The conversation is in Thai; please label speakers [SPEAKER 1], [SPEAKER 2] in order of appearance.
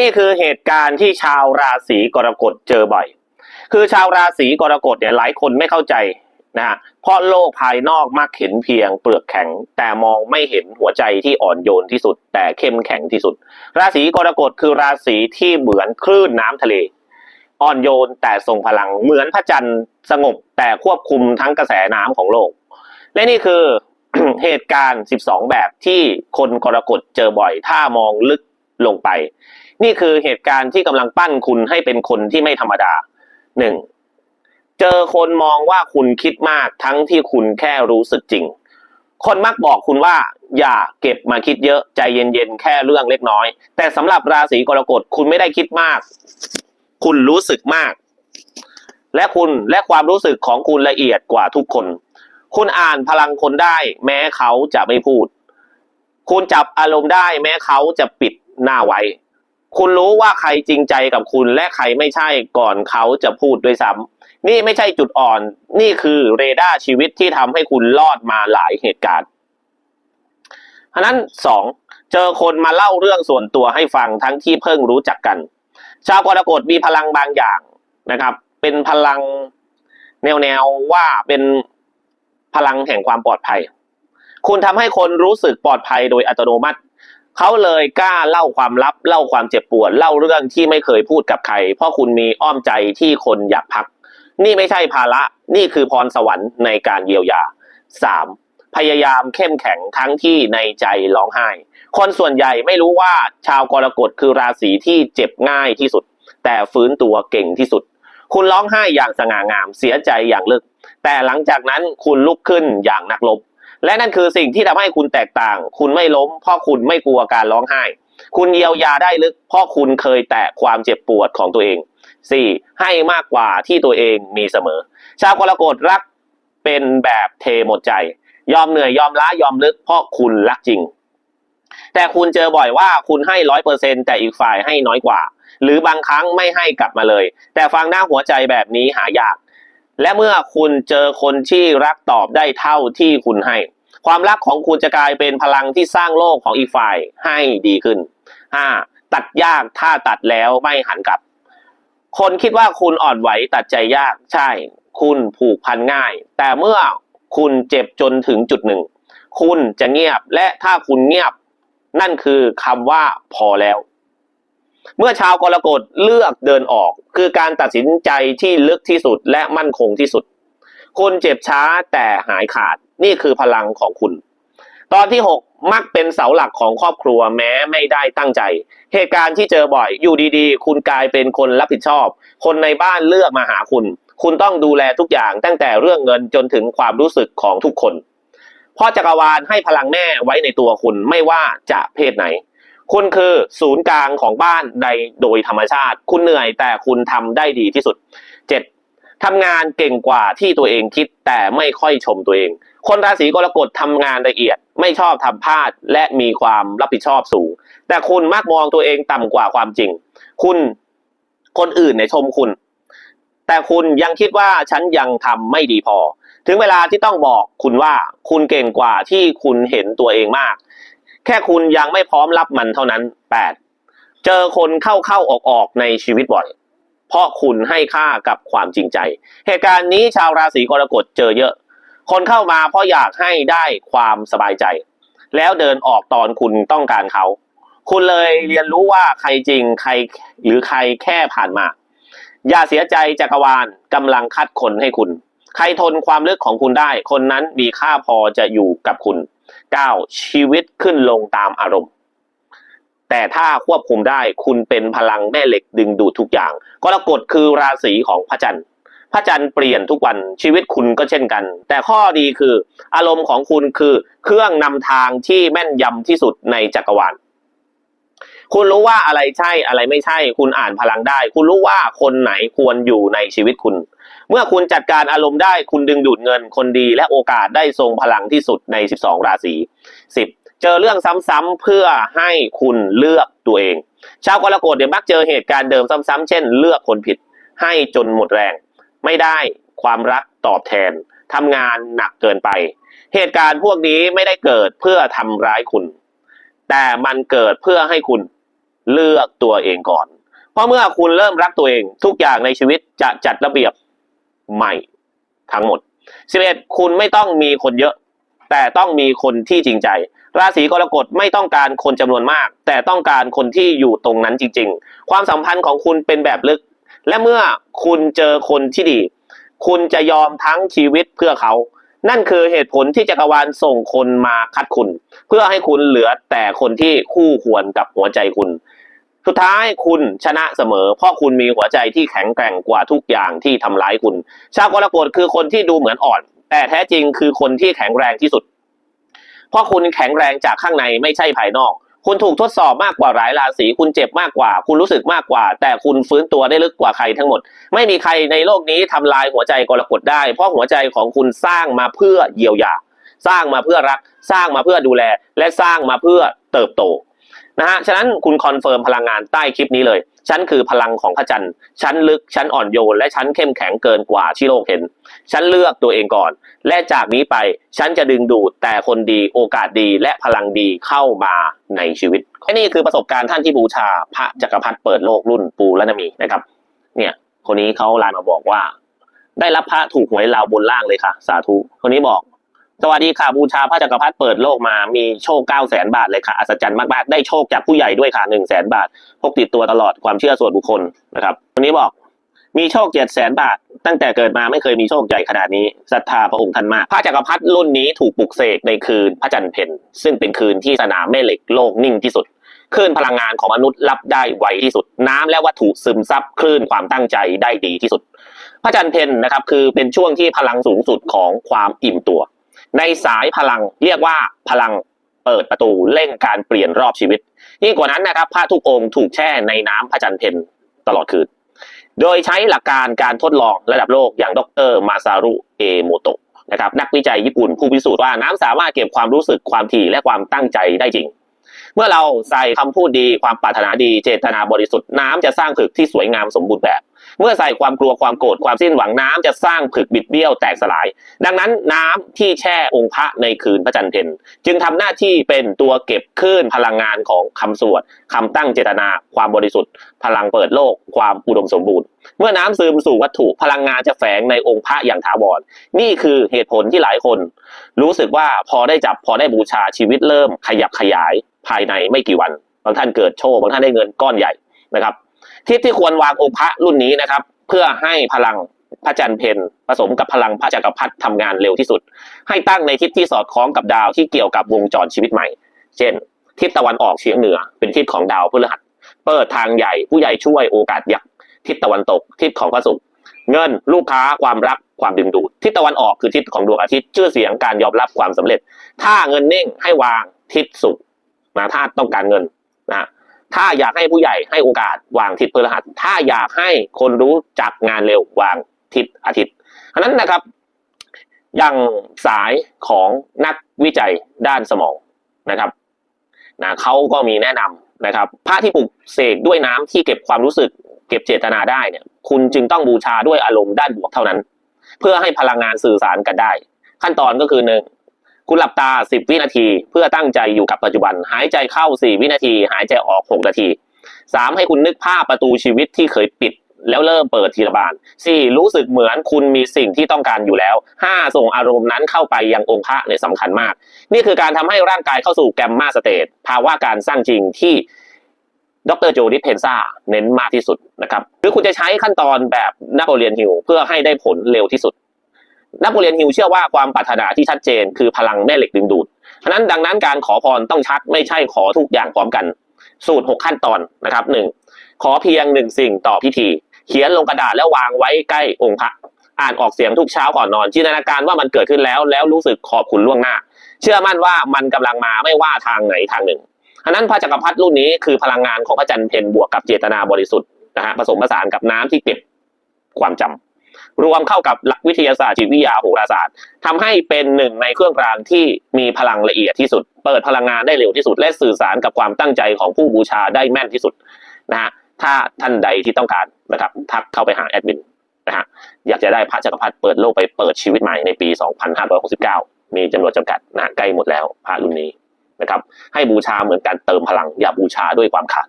[SPEAKER 1] นี่คือเหตุการณ์ที่ชาวราศีกรกฎเจอบ่อย คือชาวราศีกรกฎเนี่ยหลายคนไม่เข้าใจนะฮะเพราะโลกภายนอกมักเห็นเพียงเปลือกแข็ง แต่มองไม่เห็นหัวใจที่อ่อนโยนที่สุด แต่เข้มแข็งที่สุด ราศีกรกฎคือราศีที่เหมือนคลื่นน้ำทะเล อ่อนโยนแต่ทรงพลังเหมือนพระจันทร์สงบแต่ควบคุมทั้งกระแสน้ำของโลก และนี่คือเหตุการณ์ 12 แบบที่คนกรกฎเจอบ่อย ถ้ามองลึกลงไป นี่คือเหตุการณ์ที่กำลังปั้นคุณให้เป็นคนที่ไม่ธรรมดาหนึ่งเจอคนมองว่าคุณคิดมากทั้งที่คุณแค่รู้สึกจริง คนมักบอกคุณว่า อย่าเก็บมาคิดเยอะใจเย็นๆแค่เรื่องเล็กน้อย แต่สำหรับราศีกรกฎคุณไม่ได้คิดมาก คุณรู้สึกมาก และคุณและความรู้สึกของคุณละเอียดกว่าทุกคน คุณอ่านพลังคนได้แม้เขาจะไม่พูด คุณจับอารมณ์ได้แม้เขาจะปิดหน้าไว้ คุณรู้ว่าใครจริงใจกับคุณและใครไม่ใช่ก่อนเขาจะพูดด้วยซ้ำนี่ไม่ใช่จุดอ่อน นี่คือเรดาร์ชีวิตที่ทำให้คุณรอดมาหลายเหตุการณ์อันนั้นสองเจอคนมาเล่าเรื่องส่วนตัวให้ฟังทั้งที่เพิ่งรู้จักกัน ชาวกรกฎมีพลังบางอย่างนะครับ เป็นพลังแนวแนวว่าเป็นพลังแห่งความปลอดภัย คุณทำให้คนรู้สึกปลอดภัยโดยอัตโนมัติ เขาเลยกล้าเล่าความลับเล่าความเจ็บปวดเล่าเรื่องที่ไม่เคยพูดกับใคร เพราะคุณมีอ้อมใจที่คนอยากพัก นี่ไม่ใช่ภาระนี่คือพรสวรรค์ในการเยียวยาสามพยายามเข้มแข็งทั้งที่ในใจร้องไห้ คนส่วนใหญ่ไม่รู้ว่าชาวกรกฎคือราศีที่เจ็บง่ายที่สุด แต่ฟื้นตัวเก่งที่สุด คุณร้องไห้อย่างสง่างามเสียใจอย่างลึก แต่หลังจากนั้นคุณลุกขึ้นอย่างนักรบ และนั่นคือสิ่งที่ทำให้คุณแตกต่าง คุณไม่ล้ม เพราะคุณไม่กลัวการร้องไห้ คุณเยียวยาได้ลึก เพราะคุณเคยแตะความเจ็บปวดของตัวเอง 4. ให้มากกว่าที่ตัวเองมีเสมอ ชาวกรกฎรักเป็นแบบเทหมดใจ ยอมเหนื่อยยอมล้ายอมลึก เพราะคุณรักจริง แต่คุณเจอบ่อยว่าคุณให้ร้อยเปอร์เซ็นแต่อีกฝ่ายให้น้อยกว่า หรือบางครั้งไม่ให้กลับมาเลย แต่ฟังหน้าหัวใจแบบนี้หายาก และเมื่อคุณเจอคนที่รักตอบได้เท่าที่คุณให้ ความรักของคุณจะกลายเป็นพลังที่สร้างโลกของอีกฝ่ายให้ดีขึ้น 5. ตัดยากถ้าตัดแล้วไม่หันกลับ คนคิดว่าคุณอ่อนไหวตัดใจยากใช่ คุณผูกพันง่าย แต่เมื่อคุณเจ็บจนถึงจุดหนึ่ง คุณจะเงียบและถ้าคุณเงียบ นั่นคือคำว่าพอแล้ว เมื่อชาวกรกฎเลือกเดินออก คือการตัดสินใจที่ลึกที่สุดและมั่นคงที่สุด คุณเจ็บช้าแต่หายขาดนี่คือพลังของคุณ ตอนที่ 6 มักเป็นเสาหลักของครอบครัวแม้ไม่ได้ตั้งใจ เหตุการณ์ที่เจอบ่อยอยู่ดีๆ คุณกลายเป็นคนรับผิดชอบ คนในบ้านเลือกมาหาคุณ คุณต้องดูแลทุกอย่างตั้งแต่เรื่องเงินจนถึงความรู้สึกของทุกคนพราะจักรวาลให้พลังแม่ไว้ในตัวคุณไม่ว่าจะเพศไหน คุณคือศูนย์กลางของบ้านใดโดยธรรมชาติ คุณเหนื่อยแต่คุณทำได้ดีที่สุด 7. ทำงานเก่งกว่าที่ตัวเองคิดแต่ไม่ค่อยชมตัวเอง คนราศีกรกฎทำงานละเอียด ไม่ชอบทำพลาดและมีความรับผิดชอบสูง แต่คุณมักมองตัวเองต่ำกว่าความจริง คุณคนอื่นเนี่ยชมคุณ แต่คุณยังคิดว่าฉันยังทำไม่ดีพอ ถึงเวลาที่ต้องบอกคุณว่าคุณเก่งกว่าที่คุณเห็นตัวเองมาก แค่คุณยังไม่พร้อมรับมันเท่านั้น 8. เจอคนเข้าเข้าออกออกในชีวิตบ่อย เพราะคุณให้ค่ากับความจริงใจ เหตุการณ์นี้ชาวราศีกรกฎเจอเยอะ คนเข้ามาเพราะอยากให้ได้ความสบายใจ แล้วเดินออกตอนคุณต้องการเขา คุณเลยเรียนรู้ว่าใครจริงใครหรือใครแค่ผ่านมา อย่าเสียใจจักรวาลกำลังคัดคนให้คุณ ใครทนความลึกของคุณได้ คนนั้นมีค่าพอจะอยู่กับคุณ 9. ชีวิตขึ้นลงตามอารมณ์ แต่ถ้าควบคุมได้คุณเป็นพลังแม่เหล็กดึงดูดทุกอย่าง กรกฎคือราศีของพระจันทร์พระจันทร์เปลี่ยนทุกวันชีวิตคุณก็เช่นกัน แต่ข้อดีคืออารมณ์ของคุณคือเครื่องนำทางที่แม่นยำที่สุดในจักรวาลคุณรู้ว่าอะไรใช่อะไรไม่ใช่ คุณอ่านพลังได้ คุณรู้ว่าคนไหนควรอยู่ในชีวิตคุณ เมื่อคุณจัดการอารมณ์ได้ คุณดึงดูดเงินคนดีและโอกาสได้ทรงพลังที่สุดใน 12 ราศี 10. เจอเรื่องซ้ำๆเพื่อให้คุณเลือกตัวเอง ชาวกรกฎเนี่ยมักเจอเหตุการณ์เดิมซ้ำๆเช่น เลือกคนผิด ให้จนหมดแรง ไม่ได้ความรักตอบแทนทำงานหนักเกินไป เหตุการณ์พวกนี้ไม่ได้เกิดเพื่อทำร้ายคุณ แต่มันเกิดเพื่อให้คุณเลือกตัวเองก่อน เพราะเมื่อคุณเริ่มรักตัวเอง ทุกอย่างในชีวิตจะจัดระเบียบใหม่ทั้งหมด 11 คุณไม่ต้องมีคนเยอะ แต่ต้องมีคนที่จริงใจ ราศีกรกฎไม่ต้องการคนจำนวนมาก แต่ต้องการคนที่อยู่ตรงนั้นจริง ๆ ความสัมพันธ์ของคุณเป็นแบบลึก และเมื่อคุณเจอคนที่ดี คุณจะยอมทั้งชีวิตเพื่อเขา นั่นคือเหตุผลที่จักรวาลส่งคนมาคัดคุณ เพื่อให้คุณเหลือแต่คนที่คู่ควรกับหัวใจคุณ สุดท้ายคุณชนะเสมอ เพราะคุณมีหัวใจที่แข็งแกร่งกว่าทุกอย่างที่ทำร้ายคุณ ชาวกรกฎคือคนที่ดูเหมือนอ่อน แต่แท้จริงคือคนที่แข็งแรงที่สุด เพราะคุณแข็งแรงจากข้างในไม่ใช่ภายนอก คุณถูกทดสอบมากกว่าหลายราศีคุณเจ็บมากกว่า คุณรู้สึกมากกว่า แต่คุณฟื้นตัวได้ลึกกว่าใครทั้งหมด ไม่มีใครในโลกนี้ทำลายหัวใจกรกฎได้ เพราะหัวใจของคุณสร้างมาเพื่อเยียวยา สร้างมาเพื่อรัก สร้างมาเพื่อดูแล และสร้างมาเพื่อเติบโตนะฮะฉะนั้นคุณคอนเฟิร์มพลังงานใต้คลิปนี้เลย ฉันคือพลังของพระจันทร์ฉันลึกฉันอ่อนโยน และฉันเข้มแข็งเกินกว่าที่โลกเห็น ฉันเลือกตัวเองก่อน และจากนี้ไปฉันจะดึงดูดแต่คนดีโอกาสดีและพลังดีเข้ามาในชีวิตนี่คือประสบการณ์ท่านที่บูชาพระจักรพรรดิเปิดโลกรุ่นปูและนามีนะครับ เนี่ย คนนี้เขาไลน์มาบอกว่า ได้รับพระถูกหวยลาวบนล่างเลยค่ะ สาธุคนนี้บอก สวัสดีค่ะบูชาพระจักรพรรดิเปิดโลกมามีโชคเก้าแสนบาทเลยค่ะอัศจรรย์มากๆได้โชคจากผู้ใหญ่ด้วยค่ะหนึ่งแสนบาทพกติดตัวตลอดความเชื่อส่วนบุคคลนะครับคนนี้บอกมีโชคเจ็ดแสนบาท ตั้งแต่เกิดมาไม่เคยมีโชคใหญ่ขนาดนี้ศรัทธาพระองค์ท่านมากพระจักรพรรดิรุ่นนี้ถูกปลุกเสกในคืนพระจันทร์เพ็ญซึ่งเป็นคืนที่สนามแม่เหล็กโลกนิ่งที่สุดคลื่นพลังงานของมนุษย์รับได้ไวที่สุด น้ำและวัตถุซึมซับคลื่นความตั้งใจได้ดีที่สุด พระจันทร์เพ็ญนะครับคือเป็นช่วงที่พลังสูงสุดของความอิ่มตัว ในสายพลังเรียกว่าพลังเปิดประตูเร่งการเปลี่ยนรอบชีวิต ยิ่งกว่านั้นนะครับพระทุกองค์ถูกแช่ในน้ำพระจันทร์เพ็ญตลอดคืน โดยใช้หลักการการทดลองระดับโลกอย่างดรมาซารุเอโมโตะนะครับนักวิจัยญี่ปุ่นผู้พิสูจน์ว่าน้ำสามารถเก็บความรู้สึกความถี่และความตั้งใจได้จริง เมื่อเราใส่คำพูดดีความปรารถนาดีเจตนาบริสุทธิ์น้ำจะสร้างผึกที่สวยงามสมบูรณ์แบบ เมื่อใส่ความกลัวความโกรธความสิ้นหวังน้ำจะสร้างผึกบิดเบี้ยวแตกสลาย ดังนั้นน้ำที่แช่องค์พระในคืนพระจันทร์เพ็ญจึงทำหน้าที่เป็นตัวเก็บคลื่นพลังงานของคำสวดคำตั้งเจตนา ความบริสุทธิ์ พลังเปิดโลก ความอุดมสมบูรณ์ เมื่อน้ำซึมสู่วัตถุพลังงานจะแฝงในองค์พระอย่างถาวรนี่คือเหตุผลที่หลายคน รู้สึกว่าพอได้จับพอได้บูชาชีวิตเริ่มขยับขยาย ภายในไม่กี่วัน บางท่านเกิดโชคบางท่านได้เงินก้อนใหญ่นะครับทิศที่ควรวางองค์พระรุ่นนี้นะครับ เพื่อให้พลังพระจันทร์เพนผสมกับพลังพระจักรพรรดิทำงานเร็วที่สุด ให้ตั้งในทิศที่สอดคล้องกับดาวที่เกี่ยวกับวงจรชีวิตใหม่ เช่น ทิศตะวันออกเฉียงเหนือ เป็นทิศของดาวพฤหัสเปิดทางใหญ่ผู้ใหญ่ช่วยโอกาสยักษ์ทิศตะวันตก ทิศของพระศุกร์เงินลูกค้าความรักความดึงดูดทิศตะวันออกคือทิศของดวงอาทิตย์ชื่อเสียงการยอมรับความสำเร็จ ถ้าเงินนิ่งให้วางทิศศุกร์ นะถ้าต้องการเงินนะถ้าอยากให้ผู้ใหญ่ให้โอกาสวางทิศพฤหัส ถ้าอยากให้คนรู้จักงานเร็ววางทิศอาทิตย์อันนั้นนะครับอย่างสายของนักวิจัยด้านสมองนะครับนะเขาก็มีแนะนำนะครับพระที่ปลูกเสกด้วยน้ำที่เก็บความรู้สึก เก็บเจตนาได้เนี่ย คุณจึงต้องบูชาด้วยอารมณ์ด้านบวกเท่านั้น เพื่อให้พลังงานสื่อสารกันได้ ขั้นตอนก็คือหนึ่ง คุณหลับตา 10 วินาที เพื่อตั้งใจอยู่กับปัจจุบัน หายใจเข้า 4 วินาที หายใจออก 6 นาที 3. ให้คุณนึกภาพประตูชีวิตที่เคยปิด แล้วเริ่มเปิดทีละบาน 4. รู้สึกเหมือนคุณมีสิ่งที่ต้องการอยู่แล้ว 5. ส่งอารมณ์นั้นเข้าไปยังองค์พระเนี่ยสำคัญมาก นี่คือการทำให้ร่างกายเข้าสู่แกมมาสเตทภาวะการสร้างจริงที่ดรโจดิเพนซาเน้นมากที่สุดนะครับหรือคุณจะใช้ขั้นตอนแบบนโปเลียนฮิลเพื่อให้ได้ผลเร็วที่สุด นโปเลียนฮิลเชื่อว่าความปรารถนาที่ชัดเจน คือพลังแม่เหล็กดึงดูดฉะนั้นดังนั้นการขอพรต้องชัดไม่ใช่ขอทุกอย่างพร้อมกัน สูตร 6 ขั้นตอนนะครับหนึ่งขอเพียงหนึ่งสิ่งต่อพิธี เขียนลงกระดาษแล้ววางไว้ใกล้องค์พระอ่านออกเสียงทุกเช้าก่อนนอนจินตนาการว่ามันเกิดขึ้นแล้ว แล้วรู้สึกขอบคุณล่วงหน้า เชื่อมั่นว่ามันกำลังมาไม่ว่าทางไหนทางหนึ่งฉะนั้นพระจักรพรรดิรุ่นนี้คือพลังงานของพระจันทร์เพนบวกกับเจตนาบริสุทธิ์นะฮะผสมผสานกับน้ำที่เก็บความจำ รวมเข้ากับหลักวิทยาศาสตร์จิตวิทยาโหราศาสตร์ทำให้เป็นหนึ่งในเครื่องรางที่มีพลังละเอียดที่สุด เปิดพลังงานได้เร็วที่สุด และสื่อสารกับความตั้งใจของผู้บูชาได้แม่นที่สุดนะฮะถ้าท่านใดที่ต้องการนะครับทักเข้าไปหาแอดมินนะฮะอยากจะได้พระจักรพรรดิเปิดโลกไปเปิดชีวิตใหม่ในปี 2569 มีจำนวนจำกัดนะใกล้หมดแล้วพระรุ่นนี้นะครับให้บูชาเหมือนการเติมพลังอย่าบูชาด้วยความขาด